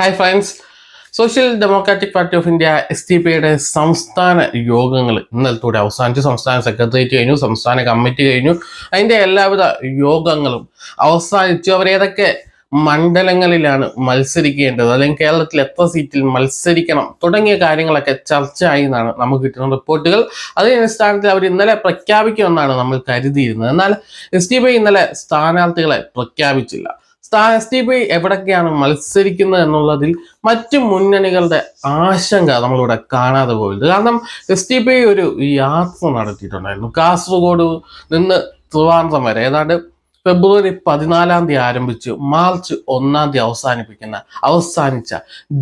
Hi friends social democratic party of India S T പിയുടെ സംസ്ഥാന യോഗങ്ങൾ ഇന്നലത്തൂടെ അവസാനിച്ചു. സംസ്ഥാന സെക്രട്ടേറിയറ്റ് കഴിഞ്ഞു സംസ്ഥാന കമ്മിറ്റി കഴിഞ്ഞു. അതിന്റെ എല്ലാവിധ യോഗങ്ങളും അവസാനിച്ചു. അവർ ഏതൊക്കെ മണ്ഡലങ്ങളിലാണ് മത്സരിക്കേണ്ടത്? അല്ലെങ്കിൽ കേരളത്തിൽ എത്ര സീറ്റിൽ മത്സരിക്കണം? തുടങ്ങിയ കാര്യങ്ങളൊക്കെ ചർച്ചയായി എന്നാണ് നമുക്ക് കിട്ടുന്ന റിപ്പോർട്ടുകൾ. അതിന്റെ അടിസ്ഥാനത്തിൽ അവർ ഇന്നലെ പ്രഖ്യാപിക്കുമെന്നാണ് നമ്മൾ കരുതിയിരുന്നത്. എന്നാൽ എസ് ടി പി ഇന്നലെ സ്ഥാനാർത്ഥികളെ പ്രഖ്യാപിച്ചില്ല. പി എവിടൊക്കെയാണ് മത്സരിക്കുന്നത് എന്നുള്ളതിൽ മറ്റു മുന്നണികളുടെ ആശങ്ക നമ്മളിവിടെ കാണാതെ പോയത്. കാരണം എസ് ടി പി ഒരു യാത്ര നടത്തിയിട്ടുണ്ടായിരുന്നു. കാസർഗോഡ് നിന്ന് ട്രിവാൻഡ്രം വരെ. ഏതാണ്ട് ഫെബ്രുവരി പതിനാലാം തീയതി ആരംഭിച്ച് മാർച്ച് ഒന്നാം തീയതി അവസാനിപ്പിക്കുന്ന അവസാനിച്ച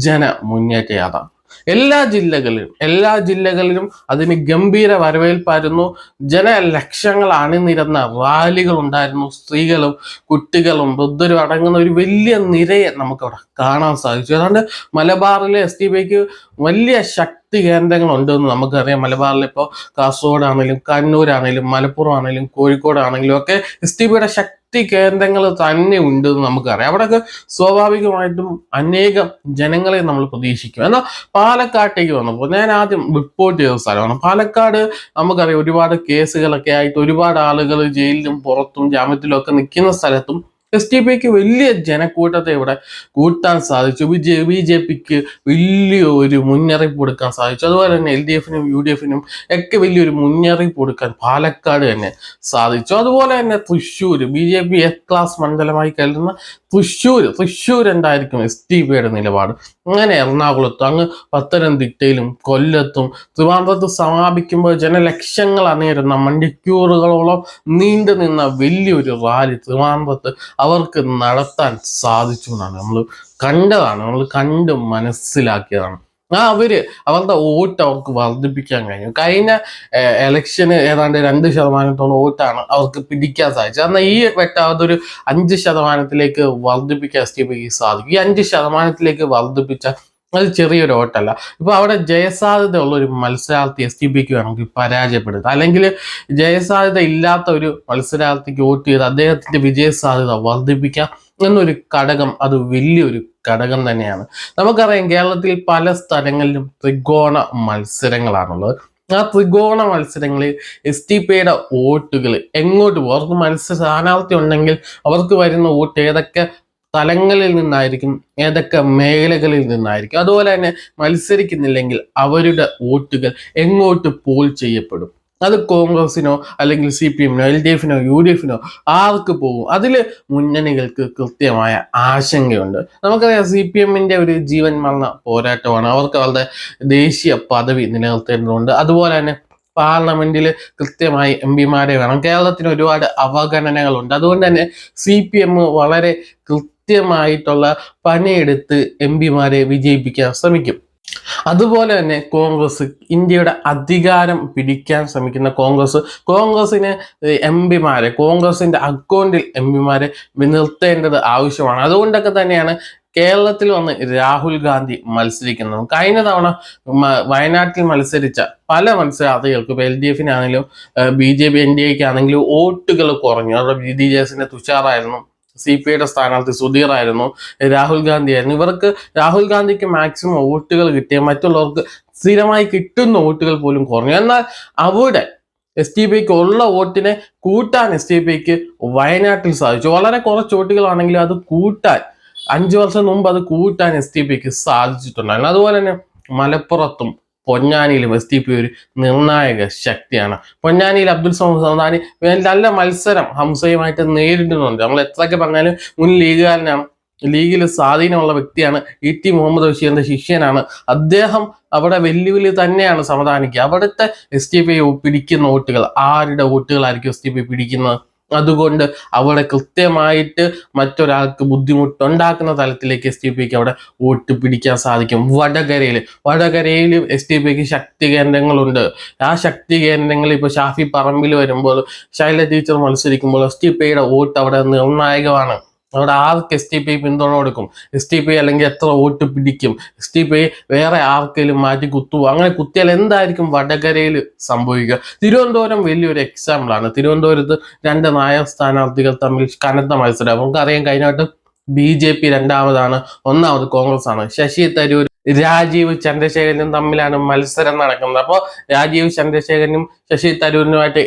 ജന മുന്നേറ്റ യാത്ര എല്ലാ ജില്ലകളിലും എല്ലാ ജില്ലകളിലും അതിന് ഗംഭീര വരവേൽപ്പായിരുന്നു. ജനലക്ഷങ്ങൾ അണിനിരന്ന റാലികൾ ഉണ്ടായിരുന്നു സ്ത്രീകളും കുട്ടികളും വൃദ്ധരും അടങ്ങുന്ന ഒരു വലിയ നിരയെ നമുക്കവിടെ കാണാൻ സാധിച്ചു. അതുകൊണ്ട് മലബാറിലെ എസ് വലിയ ശക്തി കേന്ദ്രങ്ങളുണ്ടെന്ന് നമുക്കറിയാം. മലബാറിൽ ഇപ്പോൾ കാസർഗോഡാണെങ്കിലും കണ്ണൂരാണെങ്കിലും മലപ്പുറം ആണെങ്കിലും കോഴിക്കോടാണെങ്കിലും ഒക്കെ എസ് ടി പിയുടെ ശക്തി കേന്ദ്രങ്ങൾ തന്നെ ഉണ്ട് എന്ന് നമുക്കറിയാം. അവിടെയൊക്കെ സ്വാഭാവികമായിട്ടും അനേകം ജനങ്ങളെ നമ്മൾ പ്രതീക്ഷിക്കും. എന്നാൽ പാലക്കാട്ടേക്ക് വന്നപ്പോൾ ഞാൻ ആദ്യം റിപ്പോർട്ട് ചെയ്ത സ്ഥലമാണ്. പാലക്കാട് നമുക്കറിയാം ഒരുപാട് കേസുകളൊക്കെ ആയിട്ട് ഒരുപാട് ആളുകൾ ജയിലിലും പുറത്തും ജാമ്യത്തിലും ഒക്കെ നിൽക്കുന്ന സ്ഥലത്തും എസ് ടി പിക്ക് വലിയ ജനക്കൂട്ടത്തെ ഇവിടെ കൂട്ടാൻ സാധിച്ചു. ബി ജെ ബി ജെ പിക്ക് വലിയ ഒരു മുന്നറിയിപ്പ് കൊടുക്കാൻ സാധിച്ചു. അതുപോലെ തന്നെ എൽ ഡി എഫിനും യു ഡി എഫിനും ഒക്കെ വലിയൊരു മുന്നറിയിപ്പ് കൊടുക്കാൻ പാലക്കാട് തന്നെ സാധിച്ചു. അതുപോലെ തന്നെ Thrissur B J P S class മണ്ഡലമായി കരുതുന്ന തൃശ്ശൂർ തൃശ്ശൂർ എന്തായിരിക്കും എസ് ടി പിയുടെ നിലപാട്? അങ്ങനെ എറണാകുളത്തും അങ്ങ് പത്തനംതിട്ടയിലും കൊല്ലത്തും ട്രിവാൻഡ്രത്ത് സമാപിക്കുമ്പോൾ ജനലക്ഷങ്ങൾ അണിയിരുന്ന മണിക്കൂറുകളോളം നീണ്ടു നിന്ന വലിയൊരു റാലി ട്രിവാൻഡ്രത്ത് അവർക്ക് നടത്താൻ സാധിച്ചു എന്നാണ്. നമ്മൾ കണ്ടതാണ്. നമ്മൾ കണ്ട് മനസ്സിലാക്കിയതാണ്. ആ അവർ അവരുടെ വോട്ട് അവർക്ക് വർദ്ധിപ്പിക്കാൻ കഴിഞ്ഞു. കഴിഞ്ഞ എലക്ഷന് ഏതാണ്ട് രണ്ട് ശതമാനത്തോളം വോട്ടാണ് അവർക്ക് പിടിക്കാൻ സാധിച്ചത്. എന്നാൽ ഈ വെട്ടം അതൊരു അഞ്ച് ശതമാനത്തിലേക്ക് വർദ്ധിപ്പിക്കാൻ എസ് ടി പിക്ക് സാധിക്കും. ഈ അഞ്ച് ശതമാനത്തിലേക്ക് വർദ്ധിപ്പിച്ച അത് ചെറിയൊരു ഓട്ടല്ല. ഇപ്പൊ അവിടെ ജയസാധ്യത ഉള്ള ഒരു മത്സരാർത്ഥി എസ് ടി പിക്ക് വേണമെങ്കിൽ പരാജയപ്പെടുത്തുക അല്ലെങ്കിൽ ജയസാധ്യത ഇല്ലാത്ത ഒരു മത്സരാർത്ഥിക്ക് വോട്ട് ചെയ്ത് അദ്ദേഹത്തിന്റെ വിജയ സാധ്യത വർദ്ധിപ്പിക്കാം എന്നൊരു ഘടകം അത് വലിയൊരു ഘടകം തന്നെയാണ്. നമുക്കറിയാം കേരളത്തിൽ പല സ്ഥലങ്ങളിലും ത്രികോണ മത്സരങ്ങളാണുള്ളത്. ആ ത്രികോണ മത്സരങ്ങളിൽ എസ് ടി പിയുടെ വോട്ടുകൾ എങ്ങോട്ട് പോകും? അവർക്ക് മത്സര സ്ഥാനാർത്ഥി ഉണ്ടെങ്കിൽ അവർക്ക് വരുന്ന വോട്ട് ഏതൊക്കെ തലങ്ങളിൽ നിന്നായിരിക്കും ഏതൊക്കെ മേഖലകളിൽ നിന്നായിരിക്കും. അതുപോലെ തന്നെ മത്സരിക്കുന്നില്ലെങ്കിൽ അവരുടെ വോട്ടുകൾ എങ്ങോട്ട് പോൾ ചെയ്യപ്പെടും. അത് കോൺഗ്രസിനോ അല്ലെങ്കിൽ സി പി എമ്മിനോ എൽ ഡി എഫിനോ യു ഡി എഫിനോ ആർക്ക് പോകും? അതിൽ മുന്നണികൾക്ക് കൃത്യമായ ആശങ്കയുണ്ട്. നമുക്കറിയാം സി പി എമ്മിന്റെ ഒരു ജീവൻ മരണ പോരാട്ടമാണ്. അവർക്ക് അവരുടെ ദേശീയ പദവി നിലനിർത്തേണ്ടതുണ്ട്. അതുപോലെ തന്നെ പാർലമെന്റിൽ കൃത്യമായി എം പിമാരെ വേണം. കേരളത്തിന് ഒരുപാട് അവഗണനകളുണ്ട്. അതുകൊണ്ട് തന്നെ സി പി എം വളരെ കൃത്യമായിട്ടുള്ള പണിയെടുത്ത് എം പിമാരെ വിജയിപ്പിക്കാൻ ശ്രമിക്കും. അതുപോലെ തന്നെ കോൺഗ്രസ് ഇന്ത്യയുടെ അധികാരം പിടിക്കാൻ ശ്രമിക്കുന്ന കോൺഗ്രസ് കോൺഗ്രസിന് എം പിമാരെ കോൺഗ്രസിന്റെ അക്കൗണ്ടിൽ എം പിമാരെ നിർത്തേണ്ടത് ആവശ്യമാണ്. അതുകൊണ്ടൊക്കെ തന്നെയാണ് കേരളത്തിൽ വന്ന് രാഹുൽ ഗാന്ധി മത്സരിക്കുന്നത്. കഴിഞ്ഞ തവണ വയനാട്ടിൽ മത്സരിച്ച പല മത്സരാർത്ഥികൾക്കും L D എഫിനാണെങ്കിലും B J P N D എക്ക് ആണെങ്കിലും വോട്ടുകൾ കുറഞ്ഞു. അവരുടെ ബി ഡി ജെ എസിന്റെ തുഷാറായിരുന്നു. സി പി ഐയുടെ സ്ഥാനാർത്ഥി സുധീർ ആയിരുന്നു രാഹുൽ ഗാന്ധി ആയിരുന്നു. ഇവർക്ക് രാഹുൽ ഗാന്ധിക്ക് മാക്സിമം വോട്ടുകൾ കിട്ടിയ മറ്റുള്ളവർക്ക് സ്ഥിരമായി കിട്ടുന്ന വോട്ടുകൾ പോലും കുറഞ്ഞു. എന്നാൽ അവിടെ എസ് ടി പിക്ക് ഉള്ള വോട്ടിനെ കൂട്ടാൻ എസ് ടി പിക്ക് വയനാട്ടിൽ സാധിച്ചു. വളരെ കുറച്ച് വോട്ടുകളാണെങ്കിലും അത് കൂട്ടാൻ അഞ്ചു വർഷം മുമ്പ് അത് കൂട്ടാൻ എസ് ടി പിക്ക് സാധിച്ചിട്ടുണ്ടായിരുന്നു. അതുപോലെ തന്നെ മലപ്പുറത്തും പൊന്നാനിയിലും എസ് ടി പി ഒരു നിർണായക ശക്തിയാണ്. പൊന്നാനിയിൽ അബ്ദുൽ സമദ് സമദാനി നല്ല മത്സരം ഹംസയുമായിട്ട് നേരിടുന്നുണ്ട്. നമ്മൾ എത്രയൊക്കെ പറഞ്ഞാലും മുൻ ലീഗുകാരനാണ് ലീഗിൽ സ്വാധീനമുള്ള വ്യക്തിയാണ് ഇ ടി മുഹമ്മദ് ബഷീറിന്റെ ശിഷ്യനാണ്. അദ്ദേഹം അവിടെ വെല്ലുവിളി തന്നെയാണ് സമദാനിക്ക് അവിടുത്തെ എസ് ടി പി പിടിക്കുന്ന വോട്ടുകൾ ആരുടെ വോട്ടുകളായിരിക്കും എസ് ടി പി പിടിക്കുന്നത്? അതുകൊണ്ട് അവിടെ കൃത്യമായിട്ട് മറ്റൊരാൾക്ക് ബുദ്ധിമുട്ടുണ്ടാക്കുന്ന തലത്തിലേക്ക് എസ് ടി പിക്ക് അവിടെ വോട്ട് പിടിക്കാൻ സാധിക്കും. വടകരയിൽ വടകരയിൽ എസ് ടി പിക്ക് ശക്തി കേന്ദ്രങ്ങളുണ്ട്. ആ ശക്തി കേന്ദ്രങ്ങൾ ഇപ്പോൾ ഷാഫി പറമ്പിൽ വരുമ്പോൾ ശൈല ടീച്ചർ മത്സരിക്കുമ്പോൾ എസ് ടി പിയുടെ വോട്ട് അവിടെ നിർണായകമാണ്. അവിടെ ആർക്ക് എസ് ടി പി പിന്തുണ കൊടുക്കും? എസ് ടി പി അല്ലെങ്കിൽ എത്ര വോട്ട് പിടിക്കും? എസ് ടി പി വേറെ ആർക്കെങ്കിലും മാറ്റി കുത്തു അങ്ങനെ കുത്തിയാൽ എന്തായിരിക്കും വടകരയിൽ സംഭവിക്കുക? തിരുവനന്തപുരം വലിയൊരു എക്സാമ്പിളാണ് തിരുവനന്തപുരത്ത് രണ്ട് നായർ സ്ഥാനാർത്ഥികൾ തമ്മിൽ കനത്ത മത്സരം. നമുക്കറിയാം കഴിഞ്ഞ ബി ജെ പി രണ്ടാമതാണ് ഒന്നാമത് കോൺഗ്രസ് ആണ്. ശശി തരൂർ രാജീവ് ചന്ദ്രശേഖരനും തമ്മിലാണ് മത്സരം നടക്കുന്നത്. അപ്പോൾ രാജീവ് ചന്ദ്രശേഖരനും ശശി തരൂരിനുമായിട്ട്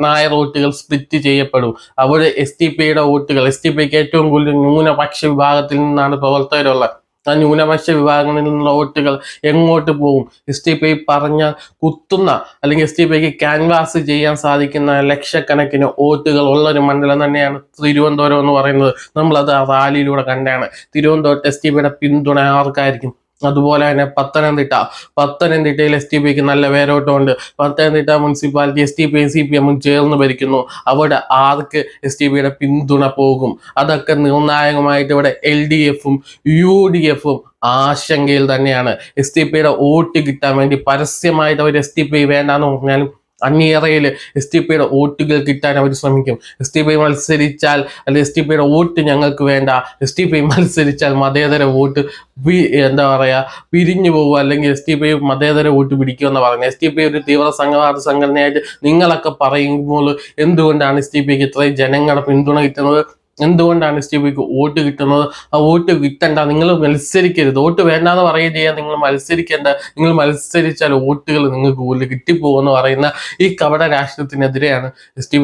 നായ വോട്ടുകൾ സ്പ്ലിറ്റ് ചെയ്യപ്പെടും. അവിടെ എസ് ടി പിയുടെ വോട്ടുകൾ എസ് ടി പിക്ക് ഏറ്റവും കൂടുതൽ ന്യൂനപക്ഷ വിഭാഗത്തിൽ നിന്നാണ് പ്രവർത്തകരുള്ളത്. ആ ന്യൂനപക്ഷ വിഭാഗങ്ങളിൽ നിന്നുള്ള വോട്ടുകൾ എങ്ങോട്ട് പോകും? എസ് ടി പി പറഞ്ഞ കുത്തുന്ന അല്ലെങ്കിൽ എസ് ടി പിക്ക് ക്യാൻവാസ് ചെയ്യാൻ സാധിക്കുന്ന ലക്ഷക്കണക്കിന് വോട്ടുകൾ ഉള്ള ഒരു മണ്ഡലം തന്നെയാണ് തിരുവനന്തപുരം എന്ന് പറയുന്നത്. നമ്മളത് ആ റാലിയിലൂടെ കണ്ടാണ്. തിരുവനന്തപുരത്ത് എസ് ടി പിയുടെ പിന്തുണ ആർക്കായിരിക്കും? അതുപോലെ തന്നെ പത്തനംതിട്ട. പത്തനംതിട്ടയിൽ എസ് ടി പിക്ക് നല്ല വേരോട്ടമുണ്ട്. Pathanamthitta municipality S T P C P എമ്മും ചേർന്ന് ഭരിക്കുന്നു. അവിടെ ആർക്ക് എസ് ടി പിയുടെ പിന്തുണ പോകും? അതൊക്കെ നിർണായകമായിട്ട് ഇവിടെ എൽ ഡി എഫും യു ഡി എഫും ആശങ്കയിൽ തന്നെയാണ്. എസ് ടി പിയുടെ വോട്ട് കിട്ടാൻ വേണ്ടി പരസ്യമായിട്ട് അവർ എസ് ടി പി വേണ്ടാന്ന് പറഞ്ഞാലും അണിയറയിൽ എസ് ടി പിയുടെ വോട്ടുകൾ കിട്ടാൻ അവർ ശ്രമിക്കും. എസ് ടി പി മത്സരിച്ചാൽ അല്ലെങ്കിൽ എസ് ടി പിയുടെ വോട്ട് ഞങ്ങൾക്ക് വേണ്ട എസ് ടി പി മത്സരിച്ചാൽ മതേതര വോട്ട് എന്താ പറയുക പിരിഞ്ഞു പോകുക അല്ലെങ്കിൽ എസ് ടി പി മതേതര വോട്ട് പിടിക്കുമെന്ന് പറഞ്ഞു എസ് ടി പി ഒരു തീവ്ര സംഘവാദ സംഘടനയായിട്ട് നിങ്ങളൊക്കെ പറയുമ്പോൾ എന്തുകൊണ്ടാണ് എസ് ടി പിക്ക് ഇത്രയും ജനങ്ങളുടെ പിന്തുണ കിട്ടുന്നത്? എന്തുകൊണ്ടാണ് സ്റ്റീവിക്ക് വോട്ട് കിട്ടുന്നത്? ആ വോട്ട് കിട്ടണ്ട നിങ്ങൾ മത്സരിക്കരുത്. വോട്ട് വേണ്ടാന്ന് പറയുകയും ചെയ്യാൻ നിങ്ങൾ മത്സരിക്കേണ്ട നിങ്ങൾ മത്സരിച്ചാൽ വോട്ടുകൾ നിങ്ങൾക്ക് കൂടുതൽ കിട്ടിപ്പോകുമെന്ന് പറയുന്ന ഈ കപട രാഷ്ട്രത്തിനെതിരെയാണ്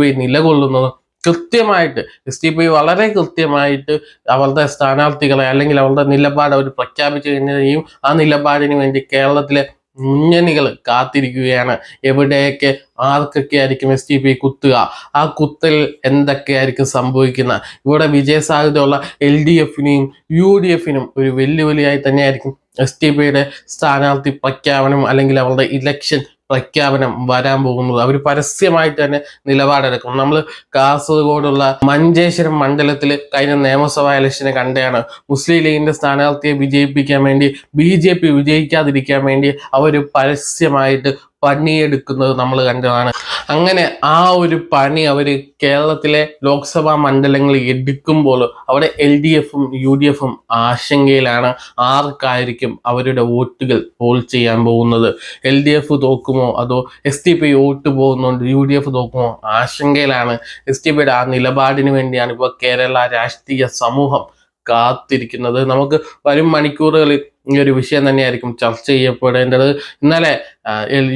പി നിലകൊള്ളുന്നത്. കൃത്യമായിട്ട് എസ് ടി പി വളരെ കൃത്യമായിട്ട് അവരുടെ സ്ഥാനാർത്ഥികളെ അല്ലെങ്കിൽ അവരുടെ നിലപാട് അവർ പ്രഖ്യാപിച്ചു കഴിഞ്ഞാൽ ആ നിലപാടിന് വേണ്ടി കേരളത്തിലെ മുന്നണികൾ കാത്തിരിക്കുകയാണ്. എവിടെയൊക്കെ ആർക്കൊക്കെ ആയിരിക്കും എസ് ടി പി കുത്തുക? ആ കുത്തൽ എന്തൊക്കെയായിരിക്കും സംഭവിക്കുന്നത്? ഇവിടെ വിജയസാധ്യതയുള്ള എൽ ഡി എഫിനെയും യു ഡി എഫിനും ഒരു വെല്ലുവിളിയായി തന്നെയായിരിക്കും എസ് ടി പിയുടെ സ്ഥാനാർത്ഥി പ്രഖ്യാപനം അല്ലെങ്കിൽ അവരുടെ ഇലക്ഷൻ പ്രഖ്യാപനം വരാൻ പോകുന്നത്. അവർ പരസ്യമായിട്ട് തന്നെ നിലപാടെടുക്കും നമ്മൾ കാസർഗോഡുള്ള മഞ്ചേശ്വരം മണ്ഡലത്തിൽ കഴിഞ്ഞ നിയമസഭാ ഇലക്ഷനെ കണ്ടെയാണ്. മുസ്ലിം ലീഗിന്റെ സ്ഥാനാർത്ഥിയെ വിജയിപ്പിക്കാൻ വേണ്ടി ബി ജെ പി വിജയിക്കാതിരിക്കാൻ വേണ്ടി അവർ പരസ്യമായിട്ട് പണിയെടുക്കുന്നത് നമ്മൾ കണ്ടതാണ്. അങ്ങനെ ആ ഒരു പണി അവർ കേരളത്തിലെ ലോക്സഭാ മണ്ഡലങ്ങളിൽ എടുക്കുമ്പോൾ അവിടെ എൽ ഡി എഫും യു ഡി എഫും ആശങ്കയിലാണ് ആർക്കായിരിക്കും അവരുടെ വോട്ടുകൾ പോൾ ചെയ്യാൻ പോകുന്നത്. എൽ ഡി എഫ് തോക്കുമോ? അതോ എസ് ടി പി വോട്ട് പോകുന്നുണ്ട്? യു ഡി എഫ് തോക്കുമോ? ആശങ്കയിലാണ്. എസ് ടി പിയുടെ ആ നിലപാടിന് വേണ്ടിയാണ് ഇപ്പോൾ കേരള രാഷ്ട്രീയ സമൂഹം കാത്തിരിക്കുന്നത്. നമുക്ക് വരും മണിക്കൂറുകളിൽ ഈ ഒരു വിഷയം തന്നെയായിരിക്കും ചർച്ച ചെയ്യപ്പെടേണ്ടത്. ഇന്നലെ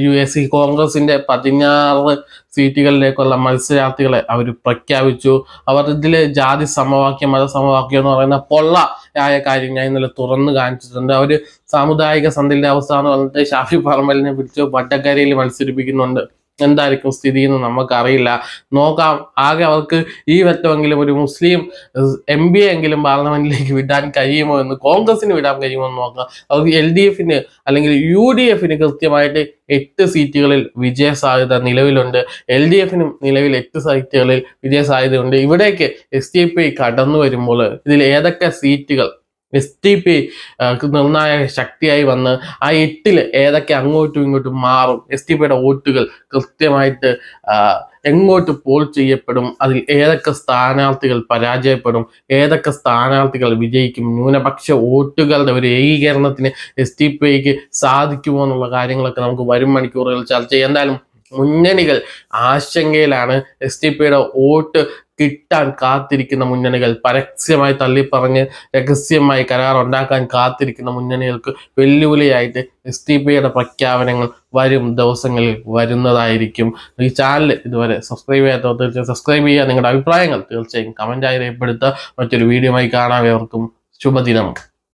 യു എസ് സി കോൺഗ്രസിന്റെ പതിനാറ് സീറ്റുകളിലേക്കുള്ള മത്സരാർത്ഥികളെ അവർ പ്രഖ്യാപിച്ചു. അവർ ഇതിൽ ജാതി സമവാക്യം മത സമവാക്യം എന്ന് പറയുന്ന പൊള്ള ആയ കാര്യം ഞാൻ ഇന്നലെ തുറന്നു കാണിച്ചിട്ടുണ്ട്. അവർ സാമുദായിക സന്ധിന്റെ അവസ്ഥ എന്ന് പറഞ്ഞിട്ട് ഷാഫി പറമ്പലിനെ പിടിച്ച് വട്ടക്കരയിൽ മത്സരിപ്പിക്കുന്നുണ്ട്. എന്തായിരിക്കും സ്ഥിതി എന്ന് നമുക്കറിയില്ല. നോക്കാം. ആകെ അവർക്ക് ഈ വട്ടമെങ്കിലും ഒരു മുസ്ലിം എം ബി എങ്കിലും പാർലമെന്റിലേക്ക് വിടാൻ കഴിയുമോ എന്ന് കോൺഗ്രസിന് വിടാൻ കഴിയുമോ എന്ന് നോക്കാം. അവർക്ക് എൽ ഡി എഫിന് അല്ലെങ്കിൽ യു ഡി എഫിന് കൃത്യമായിട്ട് എട്ട് സീറ്റുകളിൽ വിജയ സാധ്യത നിലവിലുണ്ട് എൽ ഡി എഫിനും നിലവിൽ എട്ട് സീറ്റുകളിൽ വിജയ സാധ്യതയുണ്ട് ഇവിടേക്ക് എസ് ടി പി കടന്നു വരുമ്പോൾ ഇതിൽ ഏതൊക്കെ സീറ്റുകൾ എസ് ടി പി നിർണായക ശക്തിയായി വന്ന് ആ എട്ടിൽ ഏതൊക്കെ അങ്ങോട്ടും ഇങ്ങോട്ടും മാറും. എസ് ടി പിയുടെ വോട്ടുകൾ കൃത്യമായിട്ട് എങ്ങോട്ട് പോൾ ചെയ്യപ്പെടും അതിൽ ഏതൊക്കെ സ്ഥാനാർത്ഥികൾ പരാജയപ്പെടും ഏതൊക്കെ സ്ഥാനാർത്ഥികൾ വിജയിക്കും ന്യൂനപക്ഷ വോട്ടുകളുടെ ഒരു ഏകീകരണത്തിന് എസ് ടി പിക്ക് സാധിക്കുമോ എന്നുള്ള കാര്യങ്ങളൊക്കെ നമുക്ക് വരും മണിക്കൂറുകൾ ചർച്ച ചെയ്യാം. എന്തായാലും മുന്നണികൾ ആശങ്കയിലാണ് എസ് ടി പിയുടെ വോട്ട് കിട്ടാൻ കാത്തിരിക്കുന്ന മുന്നണികൾ പരസ്യമായി തള്ളിപ്പറഞ്ഞ് രഹസ്യമായി കരാർ ഉണ്ടാക്കാൻ കാത്തിരിക്കുന്ന മുന്നണികൾക്ക് വെല്ലുവിളിയായിട്ട് എസ് ടി പിയുടെ പ്രഖ്യാപനങ്ങൾ വരും ദിവസങ്ങളിൽ വരുന്നതായിരിക്കും. ഈ ചാനൽ ഇതുവരെ സബ്സ്ക്രൈബ് ചെയ്യാത്തവർ തീർച്ചയായും സബ്സ്ക്രൈബ് ചെയ്യുക. നിങ്ങളുടെ അഭിപ്രായങ്ങൾ തീർച്ചയായും കമന്റായി രേഖപ്പെടുത്തുക. മറ്റൊരു വീഡിയോയുമായി കാണാം. ഏവർക്കും ശുഭദിനം.